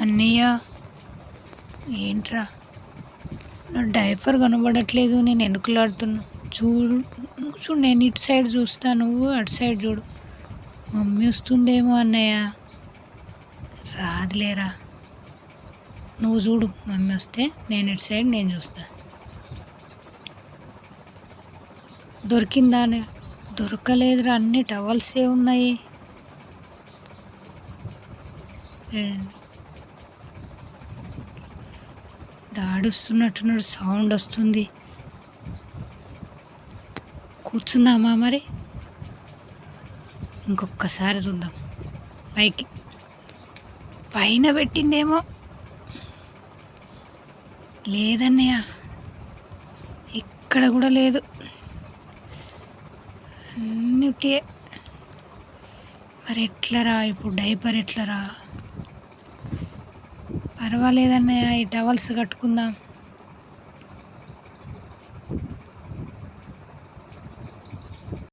అన్నయ్యా ఏంట్రా? నా డైపర్ కనబడట్లేదు నేను ఎనుకలాడుతున్నా. చూడు నువ్వు చూడు నేను ఇటు సైడ్ చూస్తా నువ్వు అటు సైడ్ చూడు. మమ్మీ వస్తుందేమో అన్నయ్య. రాదులేరా. నువ్వు చూడు మమ్మీ వస్తే నేను ఇటు సైడ్ నేను చూస్తా. దొరికిందా అని దొరకలేదురా అన్ని టవల్సే ఉన్నాయి. ఆడుస్తున్నట్టున్నాడు సౌండ్ వస్తుంది. కూర్చుందామా మరి? ఇంకొకసారి చూద్దాం. పైకి. పైన పెట్టిందేమో. లేదన్నయ్య. ఇక్కడ కూడా లేదు. అన్నిటి మరి ఎట్లరా ఇప్పుడు? డైపర్ ఎట్లరా? పర్వాలేదన్నయ్య ఈ టవల్స్ కట్టుకుందాం.